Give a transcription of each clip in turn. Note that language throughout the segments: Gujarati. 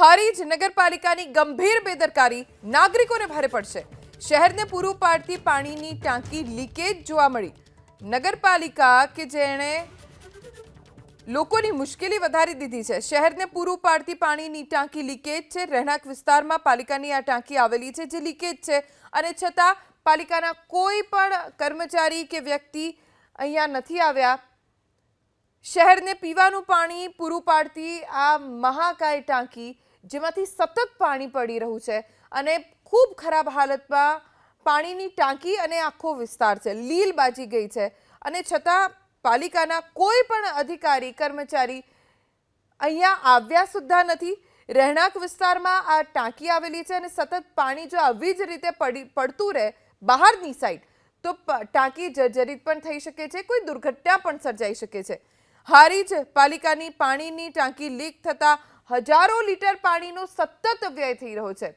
હારીજ નગરપાલિકાની ગંભીર બેદરકારી નાગરિકોને ભારે પડશે. શહેરને પૂરું પાડતી પાણીની ટાંકી લીકેજ જોવા મળી. નગરપાલિકા કે જેણે લોકોની મુશ્કેલી વધારી દીધી છે. શહેરને પૂરું પાડતી પાણીની ટાંકી લીકેજ છે. રહેણાંક વિસ્તારમાં પાલિકાની આ ટાંકી આવેલી છે જે લીકેજ છે અને છતાં પાલિકાના કોઈ પણ કર્મચારી કે વ્યક્તિ અહીંયા નથી આવ્યા. શહેરને પીવાનું પાણી પૂરું પાડતી આ મહાકાય ટાંકી જેમાંથી સતત પાણી પડી રહ્યું છે અને ખૂબ ખરાબ હાલતમાં પાણીની ટાંકી અને આખો વિસ્તાર છે, લીલ બાજી ગઈ છે. અને છતાં પાલિકાના કોઈ પણ અધિકારી, કર્મચારી અહીંયા આવ્યા સુદ્ધા નથી. રહેણાંક વિસ્તારમાં આ ટાંકી આવેલી છે અને સતત પાણી જો આવી જ રીતે પડી, પડતું રહે બહારની સાઈડ, તો ટાંકી જર્જરિત પણ થઈ શકે છે, કોઈ દુર્ઘટના પણ સર્જાઈ શકે છે. હારી જ પાલિકાની પાણીની ટાંકી લીક થતા હજારો લીટર પાણીનો સતત વ્યય થઈ રહ્યો છે.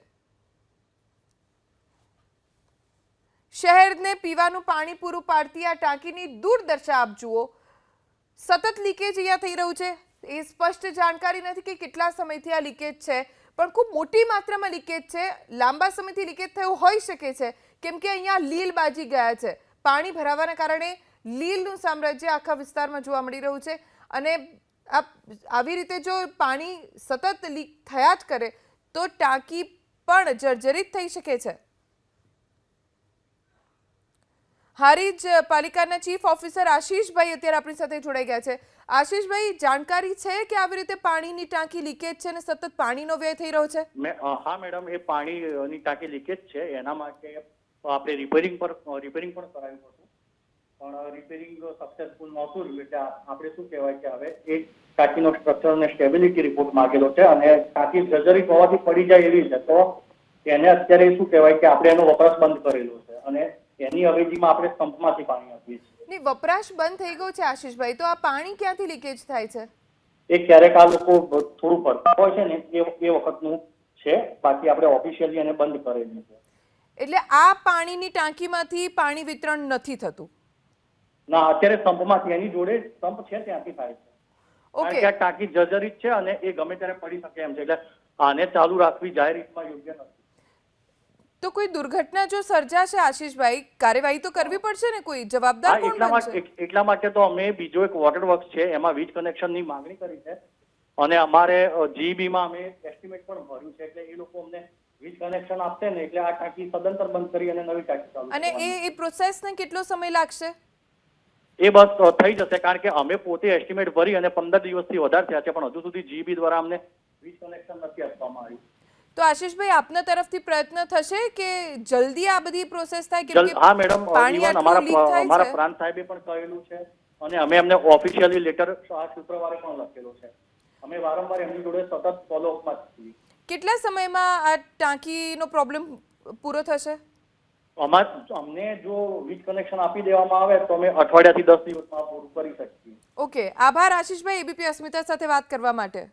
શહેરને પીવાનું પાણી પૂરું પાડતી આ ટાંકીની દૂરદર્શા આપ જુઓ. સતત લીકેજ અહીંયા થઈ રહ્યું છે. એ સ્પષ્ટ જાણકારી નથી કે કેટલા સમયથી આ લીકેજ છે, પણ ખૂબ મોટી માત્રામાં લીકેજ છે. લાંબા સમયથી લીકેજ થયું હોઈ શકે છે, કેમ કે અહીંયા લીલ બાજી ગયા છે. પાણી ભરાવાના કારણે લીલનું સામ્રાજ્ય આખા વિસ્તારમાં જોવા મળી રહ્યું છે અને આવી રીતે જો પાણી સતત લીક થયા જ કરે, તો ટાંકી પણ જર્જરિત થઈ શકે છે. હારીજ પાલિકાના ચીફ ઓફિસર આશીષભાઈ અત્યારે આપણી સાથે જોડાઈ ગયા છે. આશીષભાઈ, જાણકારી છે કે આવી રીતે પાણીની ટાંકી લીકેજ છે અને સતત પાણીનો વ્યય થઈ રહ્યો છે? હા મેડમ, એ પાણીની ટાંકી લીકેજ છે. એના માટે આપણે રિપેરિંગ પર રિપેરિંગ પણ કરાવ્યું પણ રિપેરિંગ સક્સેસફુલ નહોતું રહ્યું એટલે આપણે શું કહેવાય કે હવે એ ટાંકીનો સ્ટ્રક્ચર અને સ્ટેબિલિટી રિપોર્ટ માગેલો છે અને ટાંકી જર્જરિત હોવાથી પડી જાય એવી છે. તો એને અત્યારે શું કહેવાય કે આપણે એનો વપરાશ બંધ કરેલો છે અને એની અવેજીમાં આપણે સંપમાંથી પાણી આપીએ છીએ. ની વપરાશ બંધ થઈ ગયો છે આશીષભાઈ. તો આ પાણી ક્યાંથી લીકેજ થાય છે? એ ક્યારેક આ લોકો થોડું પડતા હોય છે ને એ એ વખતનું છે. બાકી આપણે ઓફિશિયલી એને બંધ કરેલું છે. એટલે આ પાણીની ટાંકીમાંથી પાણી વિતરણ નથી થતું? ના અત્યારે સંપમાંથી એની જોડે સંપ છે ત્યાંથી થાય છે. કારણ કે આ ટાંકી જર્જરિત છે અને એ ગમે ત્યારે પડી શકે એમ છે એટલે આને ચાલુ રાખવી જાહેર રીતમાં યોગ્ય નથી. તો કોઈ દુર્ઘટના જો સર્જાશે આશીષભાઈ કાર્યવાહી તો કરવી પડશે ને કોઈ? જવાબદાર કોણ એટલા માટે એટલા માટે તો અમે બીજો એક વોટર વર્ક છે એમાં વીજ કનેક્શનની માંગણી કરી છે. અને અમારે જીબીમાં અમે એસ્ટિમેટ પણ ભર્યું છે એટલે એ લોકો અમને વીજ કનેક્શન આપશે ને એટલે આ ટાંકી સદંતર બંધ કરી અને નવી ટાંકી ચાલુ અને એ પ્રોસેસ એ પ્રોસેસને કેટલો સમય લાગશે? એ બસ થઈ જશે કારણ કે અમે પોતે એસ્ટિમેટ ભરી અને પંદર દિવસથી વધારે થયા છે પણ હજુ સુધી જીબી દ્વારા અમને વીજ કનેક્શન નથી આપવામાં આવ્યું. તો આશીષભાઈ આપના તરફથી પ્રયત્ન થશે કે જલ્દી આ બધી પ્રોસેસ થાય? કે હા મેડમ અમારા અમારા પ્રાંત સાહેબે પણ કહેલું છે અને અમે એમને ઓફિશિયલી લેટર આ શુક્રવારે પણ લખેલો છે. અમે વારંવાર એમની જોડે સતત ફોલોઅપમાં છીએ. કેટલા સમયમાં આ ટાંકીનો પ્રોબ્લેમ પૂરો થશે? અમને જો વીજ કનેક્શન આપી દેવામાં આવે, તો અમે અઠવાડિયાથી દસ દિવસમાં પૂરું કરી શકીએ. ઓકે આભાર આશીષભાઈ એબીપી અસ્મિતા સાથે વાત કરવા માટે.